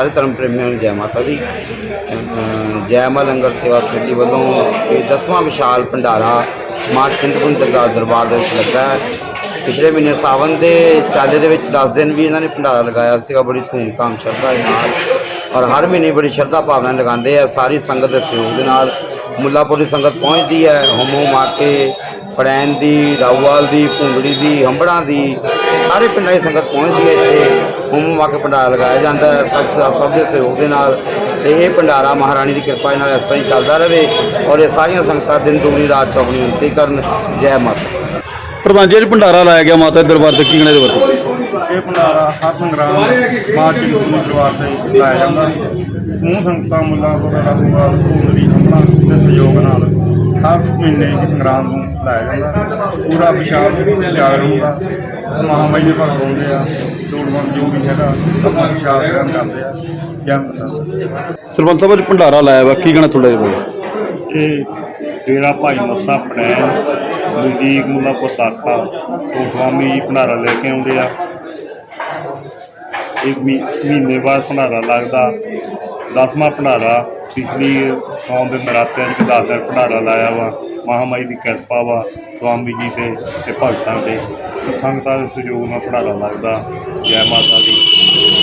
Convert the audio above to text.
ਸਾਰੇ ਧਰਮ ਪ੍ਰੇਮੀਆਂ ਨੂੰ ਜੈ ਮਾਤਾ ਦੀ। ਜੈ ਮਾ ਲੰਗਰ ਸੇਵਾ ਸਮਿਤੀ ਵੱਲੋਂ ਇਹ ਦਸਵਾਂ ਵਿਸ਼ਾਲ ਭੰਡਾਰਾ ਮਾਂ ਚਿੰਤਪੁਰਨੀ ਦਰਗਾਹ ਦਰਬਾਰ ਦੇ ਵਿੱਚ ਲੱਗਾ ਹੈ। ਪਿਛਲੇ ਮਹੀਨੇ ਸਾਵਨ ਦੇ ਚਾਲੇ ਦੇ ਵਿੱਚ 10 ਦਿਨ ਵੀ ਇਹਨਾਂ ਨੇ ਭੰਡਾਰਾ ਲਗਾਇਆ ਸੀਗਾ। ਬੜੀ ਧੂਮਧਾਮ ਸ਼ਰਧਾ ਦੇ ਨਾਲ। ਔਰ ਹਰ ਮਹੀਨੇ ਬੜੀ ਸ਼ਰਧਾ ਭਾਵਨਾ ਲਗਾਉਂਦੇ ਆ ਸਾਰੀ ਸੰਗਤ ਦੇ ਸਹਿਯੋਗ ਦੇ ਨਾਲ। ਮੁੱਲਾਪੁਰ ਦੀ ਸੰਗਤ ਪਹੁੰਚਦੀ ਹੈ। ਹੋਮੋ ਮਾਕੇ ਪੜੈਨ ਦੀ, ਰਾਊਵਾਲ ਦੀ ਭੁੰਗੜੀ ਦੀ, ਹੰਬੜਾਂ ਦੀ, ਸਾਰੇ ਪਿੰਡਾਂ ਦੀ ਸੰਗਤ ਪਹੁੰਚਦੀ ਹੈ ਇੱਥੇ। ਹੋਮੋ ਮਾਕੇ ਭੰਡਾਰਾ ਲਗਾਇਆ ਜਾਂਦਾ ਹੈ। ਸਭ ਸਭ ਸਭ ਦੇ ਸਹਿਯੋਗ ਦੇ ਨਾਲ ਤੇ ਇਹ ਭੰਡਾਰਾ ਮਹਾਰਾਣੀ ਦੀ ਕਿਰਪਾ ਨਾਲ ਇਸ ਤਰ੍ਹਾਂ ਹੀ ਚੱਲਦਾ ਰਹੇ ਔਰ ਇਹ ਸਾਰੀਆਂ ਸੰਗਤਾਂ ਦਿਨ ਦੁਗਣੀ ਰਾਤ, ਚੌਗਣੀ ਉਨਤੀ ਕਰਨ। ਜੈ ਮਾਤਾ ਪ੍ਰਧਾਨ ਜੀ ਭੰਡਾਰਾ ਲਾਇਆ ਗਿਆ ਮਾਤਾ ਦੇ ਦਰਬਾਰ ਤੇ ਕੀ ਕਹਿਣਾ ਦੇ ਬਾਰੇ ਇਹ ਭੰਡਾਰਾ ਹਰ ਸੰਗਰਾਮ ਮਾਂ ਜੀ ਦਰਬਾਰ ਤੇ ਲਾਇਆ ਜਾਂਦਾ। ਸਮੂਹ ਸੰਗਤਾਂ ਮੁੱਲਾਂਪੁਰ ਰਾਹੂਵਾਲ ਭੂਮਰੀ ਹਮਲਾ ਦੇ ਸਹਿਯੋਗ ਨਾਲ ਹਰ ਮਹੀਨੇ ਦੀ ਸੰਗਰਾਮ ਨੂੰ ਲਾਇਆ ਜਾਂਦਾ। ਪੂਰਾ ਵਿਸ਼ਾਲ ਜਾਗਰਣ ਹੁੰਦਾ। ਮਹਾਮਾਈ ਦੇ ਭਗਤ ਆਉਂਦੇ ਆ ਲੋੜਵੰਦ ਜੋ ਵੀ ਹੈਗਾ ਆਪਣਾ ਵਿਸ਼ਾਲ ਗ੍ਰਹਣ ਕਰਦੇ ਆ ਜੈ ਮਾਤਾ ਸਰਪੰਚ ਸਾਹਿਬ ਭੰਡਾਰਾ ਲਾਇਆ ਵਾ। ਕੀ ਕਹਿਣਾ ਤੁਹਾਡਾ ਇਹਦੇ ਬਾਰੇ? ਇਹ ਡੇਰਾ ਭਾਈ ਮੱਸਾ ਪੜੈਣ ਨਜ਼ਦੀਕ ਮੁੱਲਾਪੁਰ ਤਾਖਾ ਤੋਂ ਸਵਾਮੀ ਜੀ ਭੰਡਾਰਾ ਲੈ ਕੇ ਆਉਂਦੇ ਆ। ਇੱਕ ਮਹੀ- ਮਹੀਨੇ ਬਾਅਦ ਭੰਡਾਰਾ ਲੱਗਦਾ। ਦਸਵਾਂ ਭੰਡਾਰਾ ਪਿਛਲੀ ਸੌਣ ਦੇ ਨਰਾਤਿਆਂ 'ਚ ਦਸ ਦਿਨ ਭੰਡਾਰਾ ਲਾਇਆ ਵਾ। ਮਹਾਮਾਈ ਦੀ ਕਿਰਪਾ ਵਾ ਸਵਾਮੀ ਜੀ ਤੇ ਤੇ ਭਗਤਾਂ ਤੇ ਤੇ ਸੰਗਤਾਂ ਦੇ ਸਹਿਯੋਗ ਨਾਲ ਭੰਡਾਰਾ ਲੱਗਦਾ। ਜੈ ਮਾਤਾ ਦੀ।